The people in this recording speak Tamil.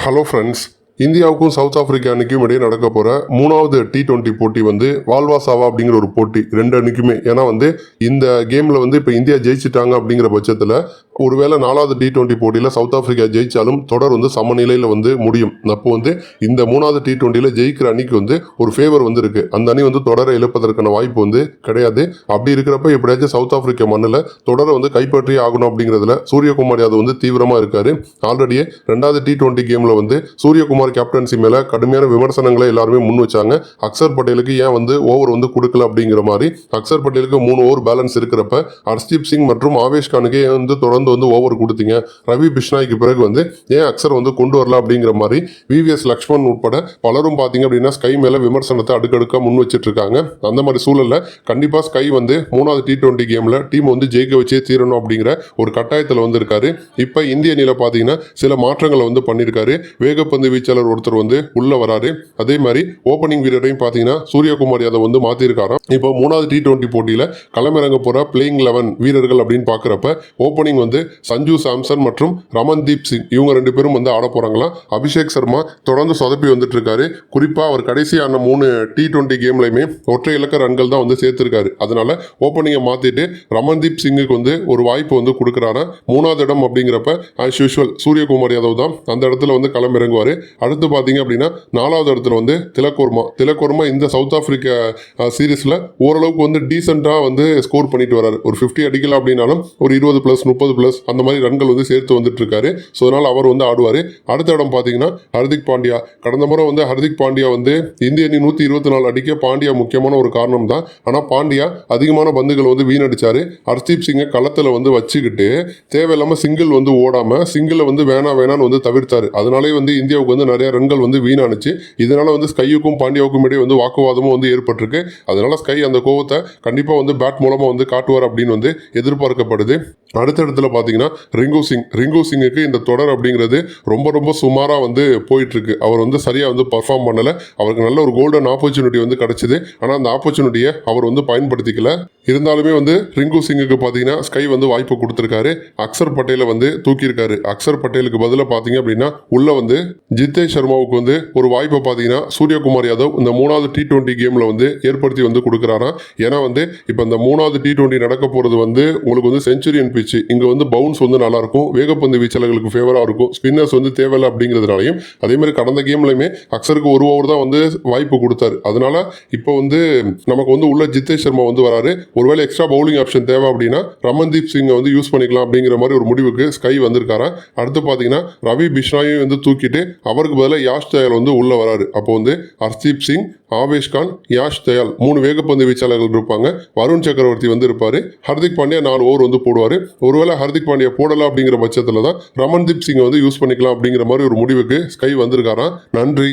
ஹலோ ஃப்ரெண்ட்ஸ் இந்தியாவுக்கும் சவுத் ஆப்பிரிக்கா அன்னைக்கும் இடையே நடக்க போகிற மூணாவது டி டுவெண்ட்டி போட்டி வந்து வால்வா சாவா அப்படிங்கிற ஒரு போட்டி ரெண்டு அன்னைக்குமே ஏன்னா வந்து இந்த கேமில் வந்து இப்போ இந்தியா ஜெயிச்சிட்டாங்க அப்படிங்கிற பட்சத்தில் ஒருவேளை நாலாவது டி டுவெண்ட்டி போட்டியில் சவுத் ஆஃப்ரிக்கா ஜெயிச்சாலும் தொடர் வந்து சமநிலையில் வந்து முடியும். அப்போ வந்து இந்த மூணாவது டி டுவெண்ட்டியில் ஜெயிக்கிற அணிக்கு வந்து ஒரு ஃபேவர் வந்து இருக்கு அந்த அணி வந்து தொடரை இழப்பதற்கான வாய்ப்பு வந்து கிடையாது. அப்படி இருக்கிறப்ப எப்படியாச்சும் சவுத் ஆஃப்ரிக்கா மண்ணில் தொடரை வந்து கைப்பற்றி ஆகணும் அப்படிங்கிறதுல சூரியகுமார் யாதவ் வந்து தீவிரமாக இருக்கார். ஆல்ரெடியே ரெண்டாவது டி டுவெண்ட்டி கேமில் வந்து சூரியகுமார் கேப்டன்சி மேலே கடுமையான விமர்சனங்களை எல்லாருமே முன் வச்சாங்க. அக்சர் பட்டேலுக்கு ஏன் வந்து ஓவர் வந்து கொடுக்கல அப்படிங்கிற மாதிரி அக்சர் பட்டேலுக்கு மூணு ஓவர் பேலன்ஸ் இருக்கிறப்ப ஹர்ஷ்தீப் சிங் மற்றும் ஆவேஷ் கானுக்கு ஏன் வந்து தொடர்ந்து வந்து ஓவர் கொடுத்தீங்க. ரவி பிஷ்னாய்க்கு பிறகு வந்து ஏன் அக்சர் வந்து கொண்டு வரல? அப்படிங்கிற மாதிரி விவிஎஸ் லக்ஷ்மண் உட்பட பலரும் பார்த்தீங்க அப்படின்னா ஸ்கை மேலே விமர்சனத்தை அடுக்கடுக்காக முன் வச்சிட்டு இருக்காங்க அந்த மாதிரி சூழலில் கண்டிப்பாக ஸ்கை வந்து மூணாவது டி டுவெண்ட்டி கேமில் டீம் வந்து ஜெயிக்க வச்சே தீரணும் அப்படிங்கிற ஒரு கட்டாயத்தில் வந்திருக்காரு. இப்போ இந்திய அணியில் பார்த்தீங்கன்னா சில மாற்றங்களை வந்து பண்ணியிருக்காரு வேகப்பந்து வீச்சாளர் ஒருத்தர் வந்து உள்ளே வராரு. அதே மாதிரி ஓப்பனிங் வீரரையும் பார்த்தீங்கன்னா சூரியகுமார் யாதவ் வந்து மாற்றிருக்காராம் இப்போ மூணாவது டி டுவெண்ட்டி போட்டியில் களமிறங்க போகிற பிளேயிங் லெவன் வீரர்கள் அப்படின்னு பார்க்குறப்ப ஓப்பனிங் வந்து சஞ்சு சாம்சன் மற்றும் ரமன்தீப் சிங். இவங்க ரெண்டு பேரும் வந்து ஆட போகிறாங்களாம் அபிஷேக் சர்மா தொடர்ந்து சொதப்பி வந்துட்டு இருக்காரு குறிப்பாக அவர் கடைசியான மூணு டி டுவெண்ட்டி கேம்லையுமே ஒற்றை இலக்க ரன்கள் தான் வந்து சேர்த்துருக்காரு. அதனால ஓப்பனிங்கை மாற்றிட்டு ரமன்தீப் சிங்குக்கு வந்து ஒரு வாய்ப்பு வந்து கொடுக்குறாரு? மூணாவது இடம் அப்படிங்கிறப்ப ஆஸ் யூஷுவல் சூரியகுமார் யாதவ் தான் அந்த இடத்துல வந்து களமிறங்குவார். அடுத்து பார்த்தீங்க அப்படின்னா நாலாவது இடத்துல வந்து திலக்கோர்மா திலக்கோர்மா இந்த சவுத் ஆஃப்ரிக்கா சீரீஸில் ஓரளவுக்கு வந்து டீசெண்டாக வந்து ஸ்கோர் பண்ணிட்டு வராரு ஒரு ஃபிஃப்டி அடிக்கல அப்படின்னாலும் ஒரு இருபது ப்ளஸ் முப்பது ப்ளஸ் அந்த மாதிரி ரன்கள் வந்து சேர்த்து வந்துட்டு இருக்காரு ஸோ அதனால் அவர் வந்து ஆடுவார். அடுத்த இடம் பார்த்தீங்கன்னா ஹர்திக் பாண்டியா. கடந்த முறை வந்து ஹர்திக் பாண்டியா வந்து இந்திய அணி நூற்றி இருபத்தி நாலு அடிக்க பாண்டியா முக்கியமான ஒரு காரணம் தான் ஆனால் பாண்டியா அதிகமான பந்துகள் வந்து வீணடிச்சார். ஹர்தீப் சிங்கை களத்தில் வந்து வச்சுக்கிட்டு தேவையில்லாமல் சிங்கிள் வந்து ஓடாமல் சிங்கிளை வந்து வேணாம் வேணான்னு வந்து தவிர்த்தார். அதனாலே வந்து இந்தியாவுக்கு வந்து நிறைய ரன்கள் வந்து வீணானுச்சு. இதனால வந்து ஸ்கையுக்கும் பாண்டியாவுக்கும் இடையே வந்து வாக்குவாதமும் வந்து ஏற்பட்டிருக்கு. அதனால் ஸ்கை அந்த கோவத்தை கண்டிப்பாக வந்து பேட் மூலமாக வந்து காட்டுவார் அப்படின்னு வந்து எதிர்பார்க்கப்படுது. அடுத்த இடத்துல பார்த்தீங்கன்னா ரிங்கு சிங் ரிங்கு சிங்குக்கு இந்த தொடர் அப்படிங்கிறது ரொம்ப ரொம்ப சுமாராக வந்து போயிட்டுருக்கு. அவர் வந்து சரியாக வந்து பர்ஃபார்ம் பண்ணலை. அவருக்கு நல்ல ஒரு கோல்டன் ஆப்பர்ச்சுனிட்டி வந்து கிடைச்சிது. ஆனால் அந்த ஆப்பர்ச்சுனிட்டியை அவர் வந்து பயன்படுத்திக்கல. இருந்தாலுமே வந்து ரிங்கு சிங்குக்கு பார்த்தீங்கன்னா ஸ்கை வந்து வாய்ப்பு கொடுத்துருக்காரு. அக்சர் பட்டேலை வந்து தூக்கியிருக்காரு. அக்சர் பட்டேலுக்கு பதிலாக பார்த்தீங்க அப்படின்னா உள்ள வந்து ஜித்தேஷ் சர்மாவுக்கு வந்து ஒரு வாய்ப்பை பார்த்தீங்கன்னா சூரியகுமார் யாதவ் இந்த மூணாவது டி டுவெண்ட்டி கேமில் வந்து ஏற்படுத்தி வந்து கொடுக்குறாராம் ஏன்னா வந்து இப்போ இந்த மூணாவது டி டுவெண்ட்டி நடக்க போகிறது வந்து உங்களுக்கு வந்து செஞ்சுரியன் பிச்சு இங்கே வந்து பவுன்ஸ் வந்து நல்லாயிருக்கும் வேகப்பந்து வீச்சாளர்களுக்கு ஃபேவராக இருக்கும். ஸ்பின்னர்ஸ் வந்து தேவையில்லை அப்படிங்கிறதுனாலையும் அதேமாதிரி கடந்த கேம்லையுமே அக்சருக்கு ஒரு ஓவர் தான் வந்து வாய்ப்பு கொடுத்தாரு. அதனால இப்போ வந்து நமக்கு வந்து உள்ள ஜித்தேஷ் சர்மா வந்து வராரு. ஒருவேளை எக்ஸ்ட்ரா பவுலிங் ஆப்ஷன் தேவை அப்படின்னா ரமன்தீப் சிங்கை வந்து யூஸ் பண்ணிக்கலாம் அப்படிங்கிற மாதிரி ஒரு முடிவுக்கு ஸ்கை வந்திருக்காராம் அடுத்து பார்த்தீங்கன்னா ரவி பிஷ்னாயும் வந்து தூக்கிட்டு அவருக்கு பதிலாக யாஷ் தயால் வந்து உள்ள வராரு. அப்போ வந்து ஹர்தீப் சிங் ஆவேஷ் கான் யாஷ் தயால் மூணு வேகப்பந்து வீச்சாளர்கள் இருப்பாங்க. வருண் சக்கரவர்த்தி வந்து இருப்பார். ஹர்திக் பாண்டியா நாலு ஓவர் வந்து போடுவார். ஒருவேளை ஹர்திக் பாண்டியா போடலாம் அப்படிங்கிற பட்சத்தில் தான் ரமன்தீப் சிங்கை வந்து யூஸ் பண்ணிக்கலாம் அப்படிங்கிற மாதிரி ஒரு முடிவுக்கு ஸ்கை வந்திருக்காராம் நன்றி.